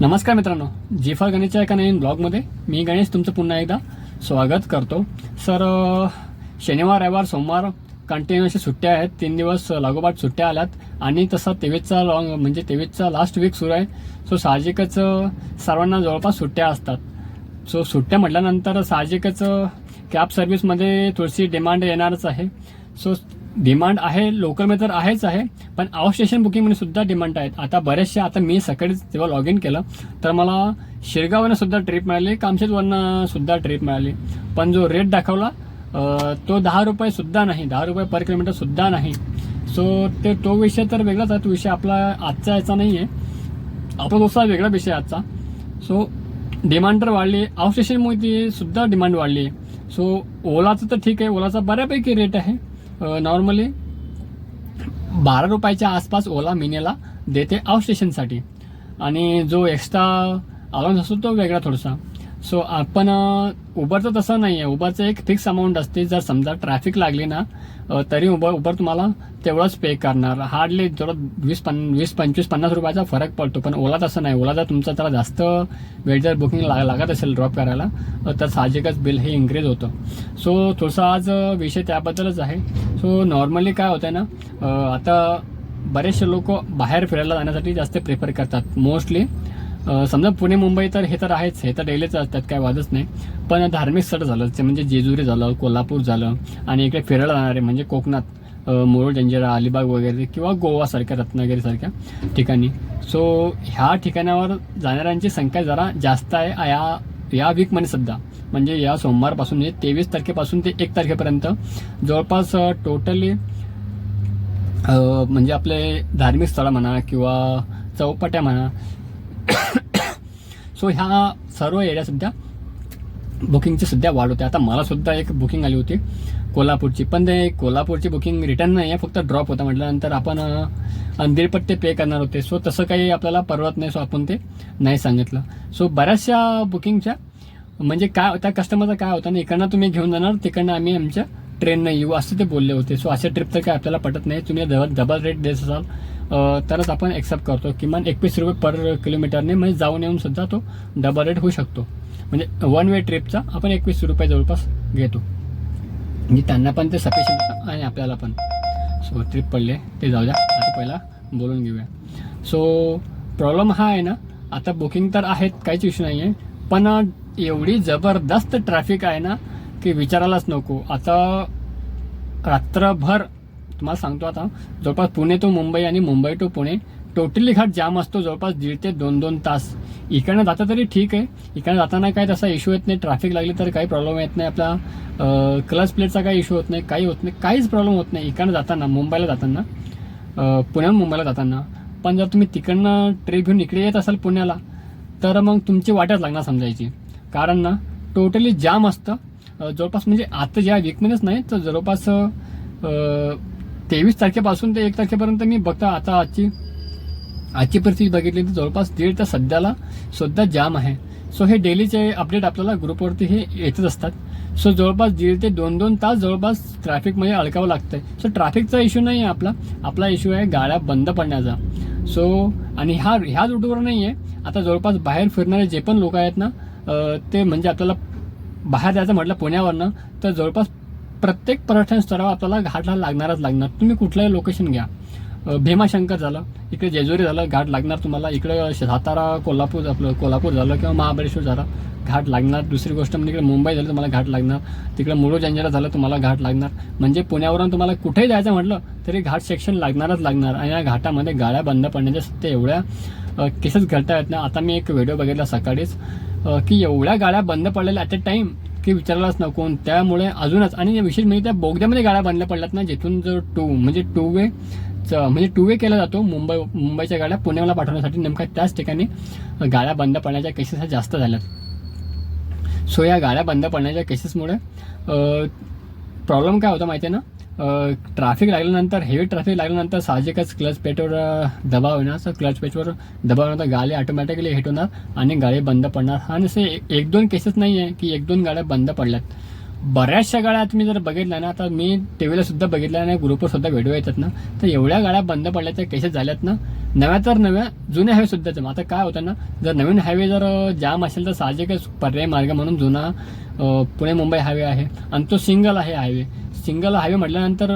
नमस्कार मित्रांनो जिफा गणेशच्या एका नवीन ब्लॉगमध्ये मी गणेश तुमचं पुन्हा एकदा स्वागत करतो. सर शनिवार रविवार सोमवार कंटिन्यू अशा सुट्ट्या आहेत. तीन दिवस लागोपाठ सुट्ट्या आल्यात. आणि तसा तेवीसचा लॉंग म्हणजे तेवीसचा लास्ट वीक सुरू आहे. सो साहजिकच सर्वांना जवळपास सुट्ट्या असतात. सो सुट्ट्या म्हटल्यानंतर साहजिकच कॅब सर्व्हिसमध्ये थोडीशी डिमांड येणारच आहे. सो डिमांड आहे लोकलमध्ये तर आहेच आहे पण आउट स्टेशन बुकिंगमध्ये सुद्धा डिमांड आहेत. आता बऱ्याचशा आता मी सकाळीच जेव्हा लॉग इन केलं तर मला शिरगावनं सुद्धा ट्रिप मिळाली कामशेतवरनं सुद्धा ट्रिप मिळाली. पण जो रेट दाखवला तो दहा रुपये सुद्धा नाही दहा रुपये पर किलोमीटर सुद्धा नाही. सो ते तो विषय तर वेगळाच आहे तो विषय आपला आजचा याचा नाही आहे आपला दुसरा वेगळा विषय आजचा. सो डिमांड तर वाढली आउट स्टेशनमुळे सुद्धा डिमांड वाढली. आहे सो ओलाचं तर ठीक आहे ओलाचा बऱ्यापैकी रेट आहे. नॉर्मली बारा रुपयाच्या आसपास ओला मिनेला देते आउट स्टेशनसाठी आणि जो एक्स्ट्रा अलाउन्स असतो तो वेगळा थोडासा. सो आपण उबरचं तसं नाही आहे उबरचं एक फिक्स अमाऊंट असते. जर समजा ट्रॅफिक लागली ना तरी उबर उबर तुम्हाला तेवढंच पे करणार. हार्डली थोडं वीस पन वीस पंचवीस पन्नास रुपयाचा फरक पडतो. पण ओला तसं नाही. ओला जर तुमचा त्याला जास्त वेळ जर बुकिंग लाग लागत असेल ड्रॉप करायला तर साहजिकच बिल हे इन्क्रीज होतं. सो थोडासा आज विषय त्याबद्दलच आहे. सो नॉर्मली काय होतं ना आता बरेचसे लोक बाहेर फिरायला जाण्यासाठी जास्त प्रेफर करतात. मोस्टली समजा पुणे मुंबई तर हे तर आहेच हे तर डेलीच असतात काय वादच नाही. पण धार्मिक स्थळ झालं ते म्हणजे जेजुरी झालं कोल्हापूर झालं आणि इकडे फिरायला जाणारे म्हणजे कोकणात अ, जंजिरा अलिबाग वगैरे किंवा गोवासारख्या रत्नागिरीसारख्या ठिकाणी. सो ह्या ठिकाणावर जाणाऱ्यांची संख्या जरा जास्त आहे या या वीकमध्ये सुद्धा म्हणजे या सोमवारपासून म्हणजे तेवीस तारखेपासून ते एक तारखेपर्यंत. जवळपास टोटली म्हणजे आपले धार्मिक स्थळं म्हणा किंवा चौपाट्या म्हणा सो ह्या सर्व एरिया सध्या बुकिंगची सध्या वाढ होते. आता मला सुद्धा एक बुकिंग आली होती कोल्हापूरची. पण ते कोल्हापूरची बुकिंग रिटर्न नाही आहे फक्त ड्रॉप होता म्हटल्यानंतर आपण अंधेरपट्टे पे करणार होते. सो तसं काही आपल्याला परवत नाही सो आपण ते नाही सांगितलं. सो बऱ्याचशा बुकिंगच्या म्हणजे काय त्या कस्टमरचा काय होतं ना इकडनं तुम्ही घेऊन जाणार तिकडनं आम्ही आमच्या ट्रेननं येऊ असं ते बोलले होते. सो अशा ट्रिप तर काय आपल्याला पटत नाही. तुम्ही डबल डबल रेट देत असाल तरच आपण एक्सेप्ट करतो. किमान एकवीस रुपये पर किलोमीटरने म्हणजे जाऊन येऊन सुद्धा तो डबल रेट होऊ शकतो. म्हणजे वन वे ट्रिपचा आपण एकवीस रुपये जवळपास घेतो. म्हणजे त्यांना पण ते सफिशियंट आणि आपल्याला पण. सो ट्रिप पडले. ते जाऊ द्या. आता पहिला बोलून घेऊया. सो प्रॉब्लेम हा आहे ना आता बुकिंग तर आहेत काहीच इश्यू नाही आहे पण एवढी जबरदस्त ट्रॅफिक आहे ना की विचारायलाच नको. आता रात्रभर तुम्हाला सांगतो आता जवळपास पुणे टू मुंबई आणि Mumbai to Pune totally ghat jam असतो जवळपास दीड ते दोन दोन तास. इकडनं जाता तरी ठीक आहे. इकडनं जाताना काही तसा इश्यू येत नाही ट्रॅफिक लागली तर काही प्रॉब्लेम येत नाही आपला क्लच प्लेटचा काही इश्यू होत नाही काही होत नाही काहीच प्रॉब्लेम होत नाही. इकडनं जाताना मुंबईला जाताना अ, पुण्याहून मुंबईला जाताना. पण जर तुम्ही तिकडनं ट्रिप घेऊन इकडे येत असाल पुण्याला तर मग तुमची वाटच लागणार समजायची. कारण ना टोटली जाम असतं. जवळपास म्हणजे आता ज्या वीकमध्येच नाही तर जवळपास तेवीस तारखेपासून ते एक तारखेपर्यंत मी बघता आता आजची आजची परिस्थिती बघितली तर जवळपास दीड तास सध्याला सुद्धा जाम आहे. सो हे डेलीचे अपडेट आपल्याला ग्रुपवरती हे येतच असतात. सो जवळपास दीड ते दोन दोन तास जवळपास ट्रॅफिकमध्ये अडकावं लागतं आहे सो ट्रॅफिकचा इश्यू नाही आहे आपला. आपला इश्यू आहे गाड्या बंद पडण्याचा. सो आणि ह्या ह्या रूटवर नाही आहे. आता जवळपास बाहेर फिरणारे जे पण लोक आहेत ना ते म्हणजे आपल्याला बाहेर जायचं म्हटलं पुण्यावरनं तर जवळपास प्रत्येक पर्यटन स्थळावर आपल्याला घाटला लागणारच लागणार. तुम्ही कुठलंही लोकेशन घ्या. भीमाशंकर झालं इकडे जेजुरी झालं घाट लागणार तुम्हाला. इकडे सातारा कोल्हापूर आपलं कोल्हापूर झालं किंवा महाबळेश्वर झालं घाट लागणार. दुसरी गोष्ट म्हणजे इकडे मुंबई झालं तुम्हाला घाट लागणार. तिकडे मुळू जंजिरा झालं तुम्हाला घाट लागणार. म्हणजे पुण्यावरून तुम्हाला कुठेही जायचं म्हटलं तरी घाट सेक्शन लागणारच लागणार. आणि या घाटामध्ये गाड्या बंद पडण्याच्या सत्य एवढ्या केसेस घडता आहेत ना. आता मी एक व्हिडिओ बघितला सकाळीच की एवढ्या गाड्या बंद पडलेल्या ॲट अ टाईम की विचारायलाच नको त्यामुळे अजूनच. आणि विशेष म्हणजे त्या बोगद्यामध्ये गाड्या बांधल्या पडल्यात ना जिथून जो टू म्हणजे टू वे म्हणजे टू वे केला जातो मुंबई मुंबईच्या गाड्या पुण्याला पाठवण्यासाठी. नेमका त्याच ठिकाणी गाड्या बंद पडण्याच्या केसेस ह्या जास्त झाल्यात. सो या गाड्या बंद पडण्याच्या केसेसमुळे प्रॉब्लेम काय होता माहिती आहे ना? ट्रॅफिक लागल्यानंतर हेवी ट्रॅफिक लागल्यानंतर साहजिकच क्लच पेटवर दबाव येणार सर क्लच पेटवर दबाव येणार गाडी ऑटोमॅटिकली हिट होणार आणि गाडी बंद पडणार. आणि असे एक दोन केसेस नाही आहे की एक दोन गाड्या बंद पडल्यात. बऱ्याचशा गाड्या तुम्ही जर बघितल्या ना आता मी टी व्हीलासुद्धा बघितल्या आणि ग्रुपवर सुद्धा व्हिडिओ येतात ना. तर एवढ्या गाड्या बंद पडल्या त्या केसेस झाल्यात ना नव्या तर नव्या जुन्या हायवेसुद्धा सुद्धा आता काय होतं ना जर नवीन हायवे जर जाम असेल तर साहजिकच पर्याय मार्ग म्हणून जुना पुणे मुंबई हायवे आहे. आणि तो सिंगल आहे हायवे सिंगल हायवे म्हटल्यानंतर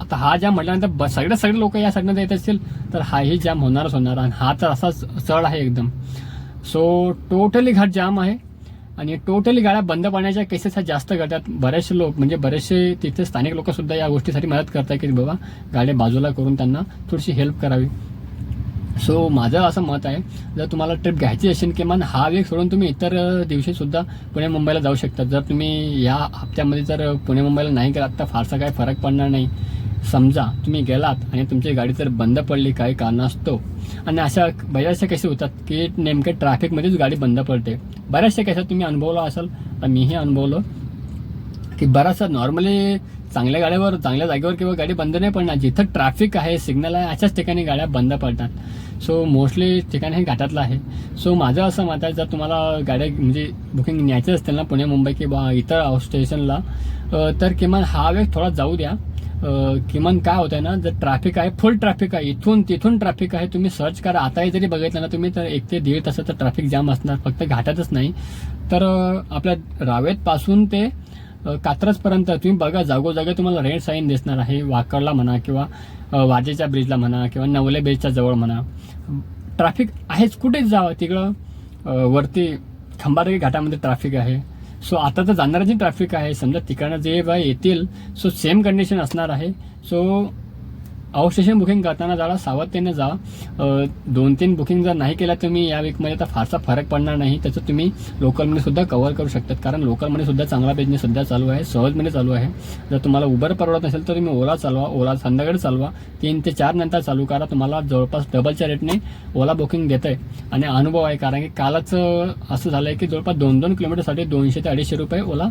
आता हा जाम म्हटल्यानंतर ब- सगळे सगळे लोक या साईडनं येत असतील तर हाही जाम होणारच होणार आणि हा तर असाच चढ आहे एकदम. सो टोटली घाट जाम आहे आणि टोटली गाड्या बंद पाण्याच्या केसेस ह्या जास्त घडतात. बरेचसे लोक म्हणजे बरेचसे तिथे स्थानिक लोकसुद्धा या गोष्टीसाठी मदत करतात की बाबा गाड्या बाजूला करून त्यांना थोडीशी हेल्प करावी. सो माझं असं मत आहे जर तुम्हाला ट्रिप घ्यायची असेल किमान हा वेग सोडून तुम्ही इतर दिवशीसुद्धा पुणे मुंबईला जाऊ शकता. जर तुम्ही या हप्त्यामध्ये जर पुणे मुंबईला नाही गेलात तर फारसा काही फरक पडणार नाही. समजा तुम्ही गेलात आणि तुमची गाडी जर बंद पडली काही कारणास्तव आणि अशा बऱ्याचशा केसेस होतात की नेमके ट्रॅफिकमध्येच गाडी बंद पडते. बऱ्याचशा केसेस तुम्ही अनुभवला असाल तर मीही अनुभवलं की बराचसा नॉर्मली चांगल्या गाड्यावर चांगल्या जागेवर किंवा गाडी बंद नाही पडणार जिथं ट्रॅफिक आहे सिग्नल आहे अशाच ठिकाणी गाड्या बंद पडतात. सो मोस्टली ठिकाण हे घाटातलं आहे. सो माझं असं मत आहे जर तुम्हाला गाड्या म्हणजे बुकिंग न्यायचं असतील ना पुणे मुंबई किंवा इतर स्टेशनला तर किमान हा वेग थोडा जाऊ द्या. किमान काय होतंय ना जर ट्रॅफिक आहे फुल ट्रॅफिक आहे इथून तिथून ट्रॅफिक आहे तुम्ही सर्च करा. आताही जरी बघितलं ना तुम्ही तर एक ते दीड तासाचं ट्रॅफिक जाम असणार फक्त घाटातच नाही. तर आपल्या रावेतपासून ते कात्रजपर्यंत तुम्ही बघा जागोजागी तुम्हाला रेड साईन दिसणार आहे वाकडला म्हणा किंवा वाजेच्या ब्रिजला म्हणा किंवा नवले ब्रिजच्या जवळ म्हणा. ट्रॅफिक आहेच कुठेच जावं तिकडं. वरती खंबारगी घाटामध्ये ट्रॅफिक आहे. सो आता तर जाणारं जे ट्रॅफिक आहे. समजा तिकडनं जे बा येतील सो सेम कंडिशन असणार आहे. सो आउटस्टेशन बुकिंग करताना जरा सावधतेने जा. दोन तीन बुकिंग जर नाही केलं तुम्ही या वीकमध्ये तर फारसा फरक पडणार नाही. त्याचं तुम्ही लोकलमध्ये सुद्धा कवर करू शकतात. कारण लोकलमध्ये सुद्धा चांगला बिझनेस सध्या चालू आहे सहजमध्ये चालू आहे. जर तुम्हाला उबर परवडत नसेल तर तुम्ही ओला चालवा ओला संध्याकाळी चालवा. तीन ते चार नंतर चालू करा. तुम्हाला जवळपास डबलच्या रेटने ओला बुकिंग देत आहे आणि अनुभव आहे कारण की कालच असं झालं आहे की जवळपास दोन दोन किलोमीटरसाठी दोनशे ते अडीचशे रुपये ओला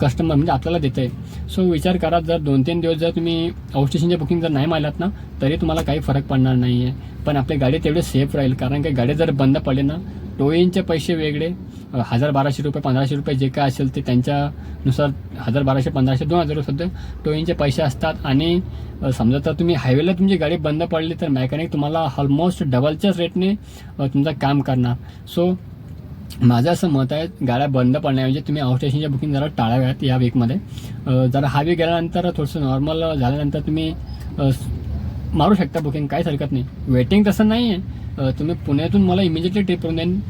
कस्टमर म्हणजे आपल्याला देत आहे सो विचार करा जर दोन तीन दिवस जर तुम्ही आउटस्टेशनचे बुकिंग जर नाही मारलात ना तरी तुम्हाला काही फरक पडणार नाही आहे पण आपली गाडी तेवढे सेफ राहील कारण की गाडी जर बंद पडली ना टोईंगचे पैसे वेगळे हजार बाराशे रुपये पंधराशे रुपये जे काय असेल ते त्यांच्यानुसार हजार बाराशे पंधराशे दोन हजार रुपये सध्या टोईनचे पैसे असतात. आणि समजा तर तुम्ही हायवेला तुमची गाडी बंद पडली तर मेकॅनिक तुम्हाला ऑलमोस्ट डबलच्याच रेटने तुमचं काम करणार. सो माझं असं मत आहे गाड्या बंद पडण्याऐवजी तुम्ही आउट स्टेशनच्या बुकिंग जरा टाळाव्यात या वीकमध्ये जरा हा वीक गेल्यानंतर थोडंसं नॉर्मल झाल्यानंतर तुम्ही मारू शकता बुकिंग काहीच हरकत नाही. वेटिंग तसं नाही आहे तुम्ही पुण्यातून मला इमिजिएटली ट्रिप करून देईन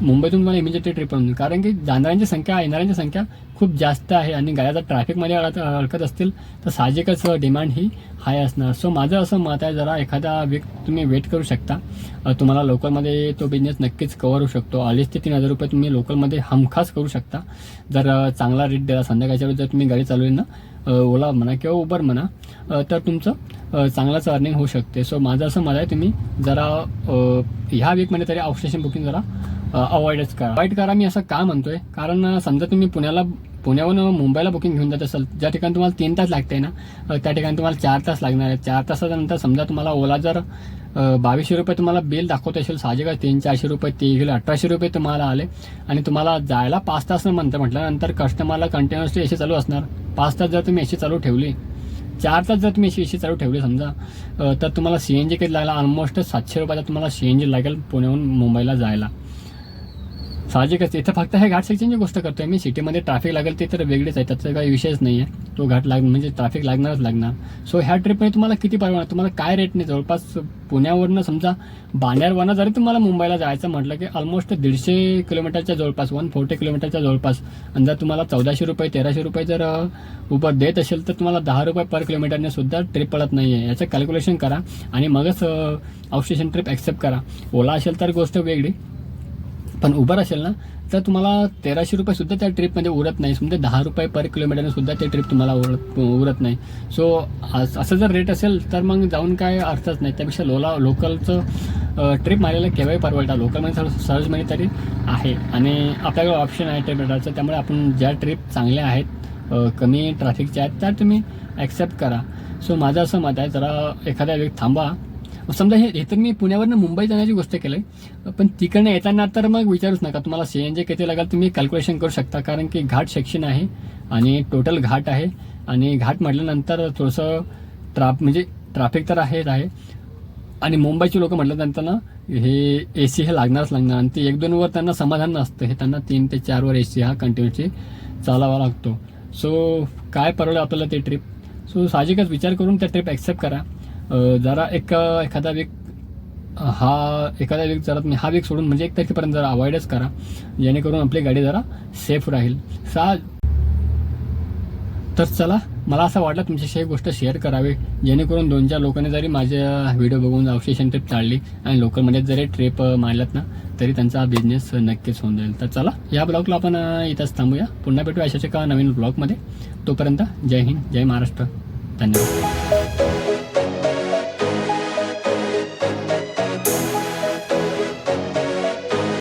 मुंबईतून मला इमिजिएटली ट्रिप करून देईन कारण की जाणाऱ्यांची संख्या येणाऱ्यांची संख्या खूप जास्त आहे आणि गाड्या जर ट्रॅफिकमध्ये अडत अडकत असतील तर साहजिकच डिमांड ही हाय असणार. सो माझं असं मत आहे जरा एखादा वीक तुम्ही वेट करू शकता. तुम्हाला लोकलमध्ये तो बिझनेस नक्कीच कवर होऊ शकतो. अडीच ते तीन हजार रुपये तुम्ही लोकलमध्ये हमखास करू शकता. जर चांगला रेट दिला संध्याकाळच्या वेळी जर तुम्ही गाडी चालवली ना ओला म्हणा किंवा उबर म्हणा तर तुमचं चांगलाच अर्निंग होऊ शकते. सो माझं असं मला आहे तुम्ही जरा ह्या वीकमध्ये तरी आउटस्टेशन बुकिंग जरा अवॉइडच करा. वाईट करा मी असं का म्हणतोय? कारण समजा तुम्ही पुण्याला पुण्याहून मुंबईला बुकिंग घेऊन जात असाल ज्या ठिकाणी तुम्हाला तीन तास लागते ना त्या ठिकाणी तुम्हाला चार तास लागणार आहे चार तासानंतर समजा तुम्हाला ओला जर बावीसशे रुपये तुम्हाला बिल दाखवत असेल साहजिकच तीन चारशे रुपये ते गेले अठराशे रुपये तुम्हाला आले आणि तुम्हाला जायला पाच तास म्हणतं म्हटल्यानंतर कस्टमरला कंटिन्युअसली एसी चालू असणार. पाच तास जर तुम्ही एसी चालू ठेवली चार तास जर तुम्ही एसी चालू ठेवली समजा तर तुम्हाला सी एन जी किती लागला? ऑलमोस्ट सातशे रुपयाचा तुम्हाला सी एन जी लागेल पुण्याहून मुंबईला जायला. साहजिकच इथं फक्त हे घाट सेक्शनची गोष्ट करतोय मी. सिटीमध्ये ट्रॅफिक लागेल ते तर वेगळेच आहे. त्याचा काही विषयच नाही आहे तो घाट लाग म्हणजे ट्रॅफिक लागणारच लागणार. सो ह्या ट्रिपमध्ये तुम्हाला किती परवडणार? तुम्हाला काय रेट नाही जवळपास पुण्यावरनं समजा बाण्यावरनं जरी तुम्हाला मुंबईला जायचं म्हटलं की ऑलमोस्ट दीडशे किलोमीटरच्या जवळपास वन फोर्टी किलोमीटरच्या जवळपास आणि जर तुम्हाला चौदाशे रुपये तेराशे रुपये जर उबर देत असेल तर तुम्हाला दहा रुपये पर किलोमीटरने सुद्धा ट्रिप पडत नाही आहे याचं कॅल्क्युलेशन करा. आणि मगच आउटस्टेशन ट्रिप ॲक्सेप्ट करा. ओला असेल तर गोष्ट वेगळी. पण उबर असेल ना तर तुम्हाला तेराशे रुपयेसुद्धा त्या ट्रिपमध्ये उरत नाही. समजा दहा रुपये पर किलोमीटरनेसुद्धा ते ट्रिप तुम्हाला उरत उरत नाही. सो असं जर रेट असेल तर मग जाऊन काय अर्थच नाही. त्यापेक्षा लोला लोकलचं ट्रिप मारायला केव्हाही परवडतात लोकलमध्ये थोडं सहजमध्ये म्हणजे तरी आहे. आणि आपल्याकडे ऑप्शन आहे ट्रिप रेटाचं त्यामुळे आपण ज्या ट्रिप चांगल्या आहेत कमी ट्रॅफिकच्या आहेत त्या तुम्ही ॲक्सेप्ट करा. सो माझं असं मत आहे जरा एखाद्या वेळ थांबा. समजा हे हे तर मी पुण्यावरनं मुंबई जाण्याची गोष्ट केली पण तिकडनं येताना तर मग विचारूच नका. तुम्हाला सी एन जी किती लागेल तुम्ही कॅल्क्युलेशन करू शकता. कारण की घाट सेक्शन आहे आणि टोटल घाट आहे. आणि घाट म्हटल्यानंतर थोडंसं ट्राफ म्हणजे ट्रॅफिक तर आहेच आहे. आणि मुंबईची लोक म्हटल्यानंतर ना हे ए सी हे लागणारच लागणार. आणि ते एक दोन वर त्यांना समाधान नसतं. हे त्यांना तीन ते चार वर ए सी हा कंटिन्यूची चालावा लागतो. सो काय परवडलं आपल्याला ते ट्रिप सो साहजिकच विचार करून त्या ट्रिप ॲक्सेप्ट करा. जरा एक एखादा वीक हा एखादा वीक जरा तुम्ही हा वीक सोडून म्हणजे एक तारखेपर्यंत जरा अवॉइडच करा. जेणेकरून आपली गाडी जरा सेफ राहील. सा तर चला मला असं वाटलं तुमच्याशी एक गोष्ट शेअर करावी. जेणेकरून दोन चार लोकांनी जरी माझ्या व्हिडिओ बघून अवशेषण ट्रिप टाळली आणि लोकलमध्ये जरी ट्रिप मारल्यात ना तरी त्यांचा बिझनेस नक्कीच होऊन जाईल. तर चला या ब्लॉगला आपण इथंच थांबूया. पुन्हा भेटू अशाच एका नवीन ब्लॉगमध्ये. तोपर्यंत जय हिंद जय महाराष्ट्र. धन्यवाद.